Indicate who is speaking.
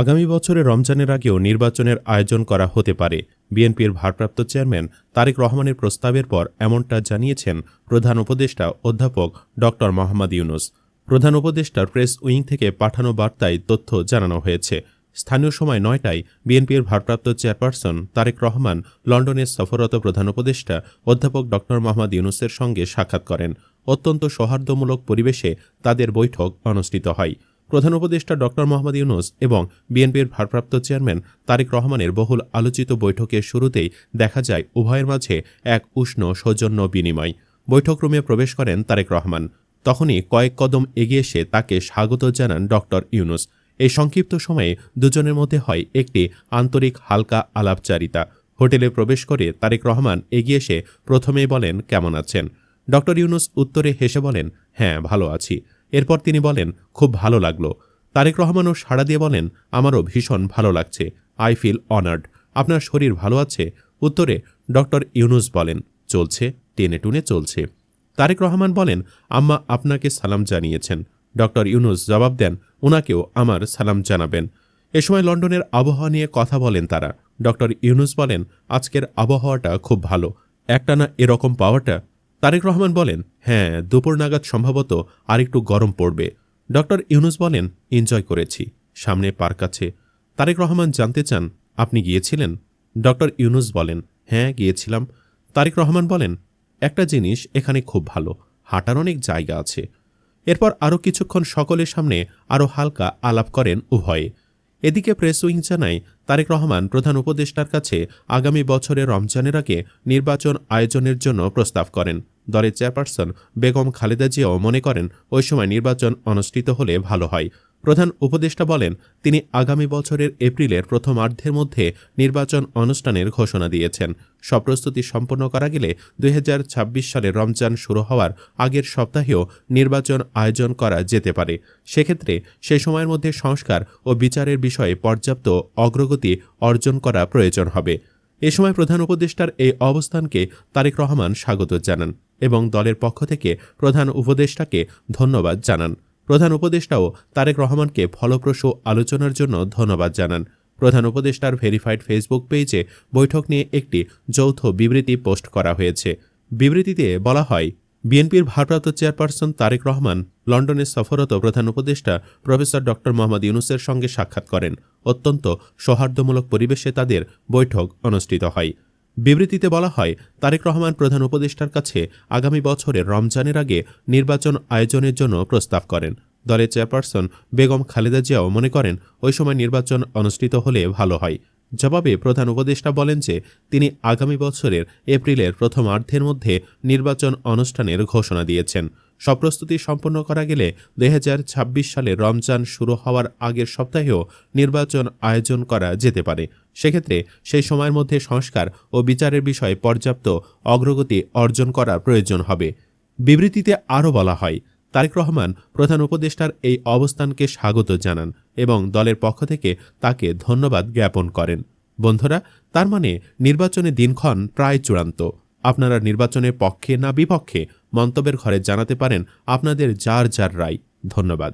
Speaker 1: আগামী বছরে রমজানের আগেও নির্বাচনের আয়োজন করা হতে পারে। বিএনপির ভারপ্রাপ্ত চেয়ারম্যান তারেক রহমানের প্রস্তাবের পর এমনটা জানিয়েছেন প্রধান উপদেষ্টা অধ্যাপক ড. মোহাম্মদ ইউনুস। প্রধান উপদেষ্টার প্রেস উইং থেকে পাঠানো বার্তায় তথ্য জানানো হয়েছে। স্থানীয় সময় নয়টায় বিএনপির ভারপ্রাপ্ত চেয়ারপারসন তারেক রহমান লন্ডনের সফররত প্রধান উপদেষ্টা অধ্যাপক ড. মোহাম্মদ ইউনুসের সঙ্গে সাক্ষাৎ করেন। অত্যন্ত সৌহার্দ্যমূলক পরিবেশে তাদের বৈঠক অনুষ্ঠিত হয়। প্রধান উপদেষ্টা ড. মোহাম্মদ ইউনুস এবং বিএনপির ভারপ্রাপ্ত চেয়ারম্যান তারেক রহমানের বহুল আলোচিত বৈঠকের শুরুতেই দেখা যায় উভয়ের মাঝে এক উষ্ণ সৌজন্য বিনিময়। বৈঠক রুমে প্রবেশ করেন তারেক রহমান। তখনই কয়েক কদম এগিয়ে এসে তাকে স্বাগত জানান ড. ইউনুস। এই সংক্ষিপ্ত সময়ে দুজনের মধ্যে হয় একটি আন্তরিক হালকা আলাপচারিতা। হোটেলে প্রবেশ করে তারেক রহমান এগিয়ে এসে প্রথমেই বলেন, কেমন আছেন? ড. ইউনুস উত্তরে হেসে বলেন হ্যাঁ ভালো আছি। এরপর তিনি বলেন, খুব ভালো লাগল। তারেক রহমানও সাড়া দিয়ে বলেন, আমারও ভীষণ ভালো লাগছে। আই ফিল অনার্ড আপনার শরীর ভালো আছে? উত্তরে ডক্টর ইউনুস বলেন, চলছে, টেনে টুনে চলছে। তারেক রহমান বলেন, আম্মা আপনাকে সালাম জানিয়েছেন। ডক্টর ইউনুস জবাব দেন ওনাকেও আমার সালাম জানাবেন। এ সময় লন্ডনের আবহাওয়া নিয়ে কথা বলেন তারা। ডক্টর ইউনুস বলেন, আজকের আবহাওয়াটা খুব ভালো। একটানা এরকম পাওয়াটা তারেক রহমান বলেন হ্যাঁ দুপুর নাগাদ সম্ভবত আরেকটু গরম পড়বে। ডক্টর ইউনুস বলেন, এনজয় করেছি। সামনে পার্ক আছে। তারেক রহমান জানতে চান, আপনি গিয়েছিলেন? ডক্টর ইউনুস বলেন হ্যাঁ গিয়েছিলাম। তারেক রহমান বলেন, একটা জিনিস এখানে খুব ভালো, হাঁটার অনেক জায়গা আছে। এরপর আরও কিছুক্ষণ সকলের সামনে আরও হালকা আলাপ করেন উভয়ে। এদিকে প্রেস উইং জানায়, তারেক রহমান প্রধান উপদেষ্টার কাছে আগামী বছরের রমজানের আগে নির্বাচন আয়োজনের জন্য প্রস্তাব করেন। দলের চেয়ারপারসন বেগম খালেদা জিয়াও মনে করেন, ওই সময় নির্বাচন অনুষ্ঠিত হলে ভালো হয়। প্রধান উপদেষ্টা বলেন, তিনি আগামী বছরের এপ্রিলের প্রথমার্ধের মধ্যে নির্বাচন অনুষ্ঠানের ঘোষণা দিয়েছেন। সব প্রস্তুতি সম্পন্ন করা গেলে দুই হাজার ছাব্বিশ সালে রমজান শুরু হওয়ার আগের সপ্তাহেও নির্বাচন আয়োজন করা যেতে পারে। সেক্ষেত্রে সে সময়ের মধ্যে সংস্কার ও বিচারের বিষয়ে পর্যাপ্ত অগ্রগতি অর্জন করা প্রয়োজন হবে। এ সময় প্রধান উপদেষ্টার এই অবস্থানকে তারেক রহমান স্বাগত জানান এবং দলের পক্ষ থেকে প্রধান উপদেষ্টাকে ধন্যবাদ জানান। প্রধান উপদেষ্টাও তারেক রহমানকে ফলপ্রসূ আলোচনার জন্য ধন্যবাদ জানান। প্রধান উপদেষ্টার ভেরিফাইড ফেসবুক পেজে বৈঠক নিয়ে একটি যৌথ বিবৃতি পোস্ট করা হয়েছে। বিবৃতিতে বলা হয়, বিএনপির ভারপ্রাপ্ত চেয়ারপারসন তারেক রহমান লন্ডনে সফররত প্রধান উপদেষ্টা প্রফেসর ড. মোহাম্মদ ইউনুসের সঙ্গে সাক্ষাৎ করেন। অত্যন্ত সৌহার্দ্যমূলক পরিবেশে তাদের বৈঠক অনুষ্ঠিত হয়। বিবৃতিতে বলা হয়, তারেক রহমান প্রধান উপদেষ্টার কাছে আগামী বছরের রমজানের আগে নির্বাচন আয়োজনের জন্য প্রস্তাব করেন। দলের চেয়ারপারসন বেগম খালেদা জিয়াও মনে করেন, ওই সময় নির্বাচন অনুষ্ঠিত হলে ভালো হয়। জবাবে প্রধান উপদেষ্টা বলেন যে, তিনি আগামী বছরের এপ্রিলের প্রথমার্ধের মধ্যে নির্বাচন অনুষ্ঠানের ঘোষণা দিয়েছেন। সব প্রস্তুতি সম্পন্ন করা গেলে দুই হাজার ছাব্বিশ সালে রমজান শুরু হওয়ার আগের সপ্তাহেও নির্বাচন আয়োজন করা যেতে পারে। সেক্ষেত্রে সেই সময়ের মধ্যে সংস্কার ও বিচারের বিষয়ে পর্যাপ্ত অগ্রগতি অর্জন করা প্রয়োজন হবে। বিবৃতিতে আরও বলা হয়, তারেক রহমান প্রধান উপদেষ্টার এই অবস্থানকে স্বাগত জানান এবং দলের পক্ষ থেকে তাকে ধন্যবাদ জ্ঞাপন করেন। বন্ধুরা, তার মানে নির্বাচনে দিনক্ষণ প্রায় চূড়ান্ত। আপনারা নির্বাচনের পক্ষে না বিপক্ষে মন্তব্যের ঘরে জানাতে পারেন আপনাদের যার যার রায়। ধন্যবাদ।